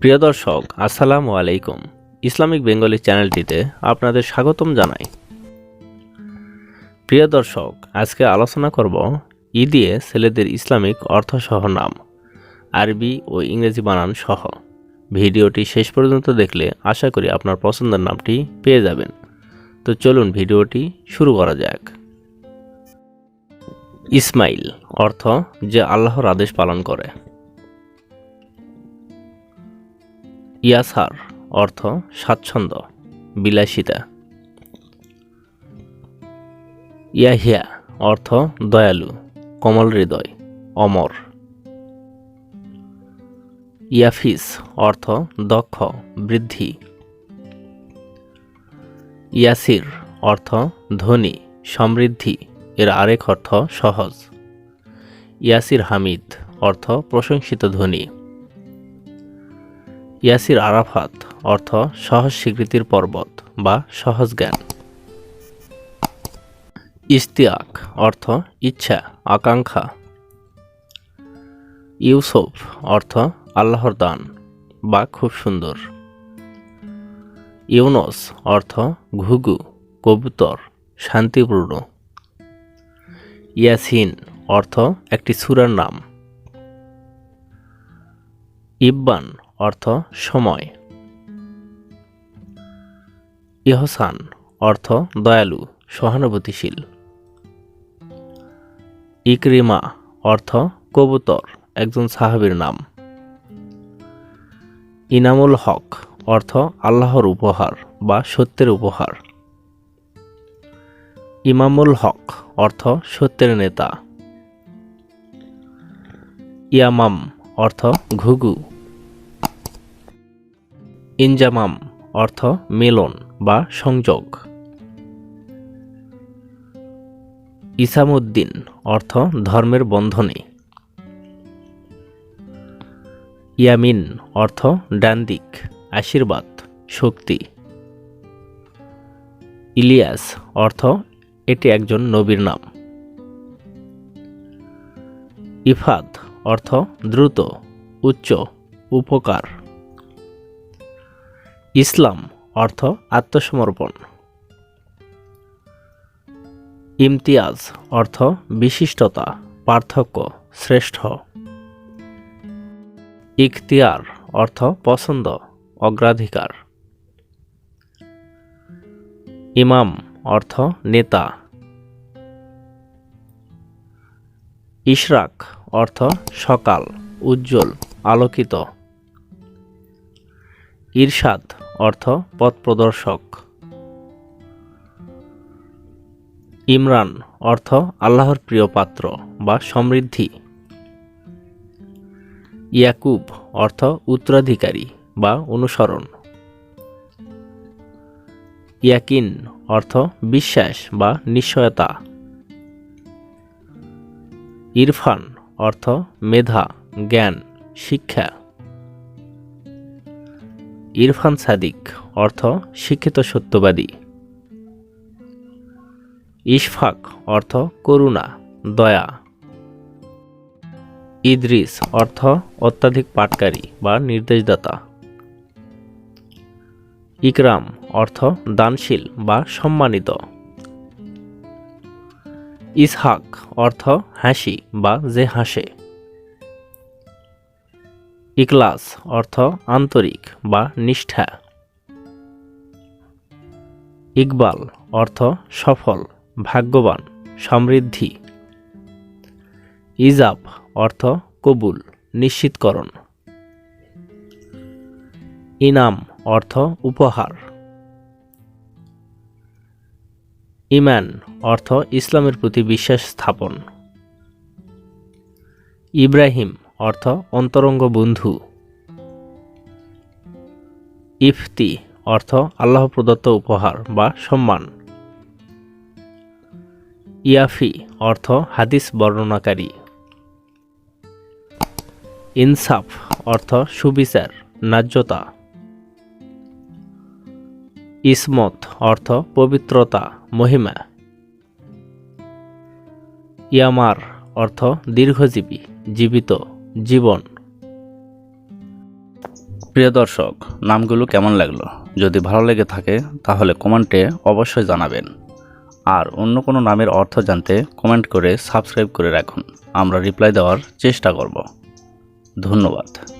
প্রিয় দর্শক, আসসালামু আলাইকুম। ইসলামিক বেঙ্গলি চ্যানেলটিতে আপনাদের স্বাগতম জানাই। প্রিয় দর্শক, আজকে আলোচনা করব ই ছেলেদের ইসলামিক অর্থসহ নাম, আরবি ও ইংরেজি বানান সহ। ভিডিওটি শেষ পর্যন্ত দেখলে আশা করি আপনার পছন্দের নামটি পেয়ে যাবেন। তো চলুন ভিডিওটি শুরু করা যাক। ইসমাইল অর্থ যে আল্লাহর আদেশ পালন করে। ইয়াসার অর্থ স্বাচ্ছন্দ্য, বিলাসিতা। ইয়াহিয়া অর্থ দয়ালু, কমল হৃদয়, অমর। ইয়াফিস অর্থ দক্ষ, বৃদ্ধি। ইয়াসির অর্থ ধনী, সমৃদ্ধি, এর আরেক অর্থ সহজ। ইয়াসির হামিদ অর্থ প্রশংসিত ধনী। ইয়াসির আরাফাত, অর্থ সহজ স্বীকৃতির পর্বত বা সহজ জ্ঞান। ইস্তিয়াক অর্থ ইচ্ছা, আকাঙ্ক্ষা। ইউসুফ, অর্থ আল্লাহর দান বা খুব সুন্দর। ইউনস, অর্থ ঘুঘু, কবুতর, শান্তিপূর্ণ। ইয়াসিন, অর্থ একটি সুরার নাম। ইব্বান অর্থ সময়। ইহসান, অর্থ দয়ালু, সহানুভূতিশীল। ইকরিমা, অর্থ কবুতর, একজন সাহাবীর নাম। ইনামুল হক, অর্থ আল্লাহর উপহার বা সত্যের উপহার। ইমামুল হক, অর্থ সত্যের নেতা। ইয়ামাম, অর্থ ঘুঘু। ইনজামাম অর্থ মিলন বা সংযোগ। ইসামুদ্দিন অর্থ ধর্মের বন্ধনে। ইয়ামিন অর্থ ডান্দিক, আশীর্বাদ, শক্তি। ইলিয়াস অর্থ এটি একজন নবীর নাম। ইফাদ অর্থ দ্রুত, উচ্চ, উপকার। ইসলাম, অর্থ আত্মসমর্পণ। ইমতিয়াজ, অর্থ বিশিষ্টতা, পার্থক্য, শ্রেষ্ঠ। ইখতিয়ার, অর্থ পছন্দ, অগ্রাধিকার। ইমাম, অর্থ নেতা। ইশরাক, অর্থ সকাল, উজ্জ্বল, আলোকিত। ঈর্ষাদ অর্থ পথ প্রদর্শক। ইমরান, অর্থ আল্লাহর প্রিয় পাত্র বা সমৃদ্ধি। ইয়াকুব, অর্থ উত্তরাধিকারী বা অনুসরণ। ইয়াকিন, অর্থ বিশ্বাস বা নিশ্চয়তা। ইরফান, অর্থ মেধা, জ্ঞান, শিক্ষা। ইরফান সাদিক, অর্থ শিক্ষিত সত্যবাদী। ইশফাক, অর্থ করুণা, দয়া। ইদ্রিস, অর্থ অত্যাধিক পাটকারী বা নির্দেশদাতা। ইকরাম, অর্থ দানশীল বা সম্মানিত। ইসহাক, অর্থ হাসি বা যে হাসে। ইকলাস অর্থ আন্তরিক বা নিষ্ঠা। ইকবাল অর্থ সফল, ভাগ্যবান, সমৃদ্ধি। ইজাব অর্থ কবুল, নিশ্চিতকরণ। ইনাম অর্থ উপহার। ইমান অর্থ ইসলামের প্রতি বিশ্বাস স্থাপন। ইব্রাহিম অর্থ অন্তরঙ্গ বন্ধু। ইফতি অর্থ আল্লাহ প্রদত্ত উপহার বা সম্মান। ইয়াফি অর্থ হাদিস বর্ণনাকারী। ইনসাফ অর্থ সুবিচার, ন্যায্যতা। ইসমত অর্থ পবিত্রতা, মহিমা। ইয়ামার অর্থ দীর্ঘজীবী, জীবিত। জীবন। প্রিয় দর্শক, নামগুলো কেমন লাগল? যদি ভালো লেগে থাকে, তাহলে কমেন্টে অবশ্যই জানাবেন। আর অন্য কোনো নামের অর্থ জানতে কমেন্ট করে সাবস্ক্রাইব করে রাখুন। আমরা রিপ্লাই দেওয়ার চেষ্টা করব। ধন্যবাদ।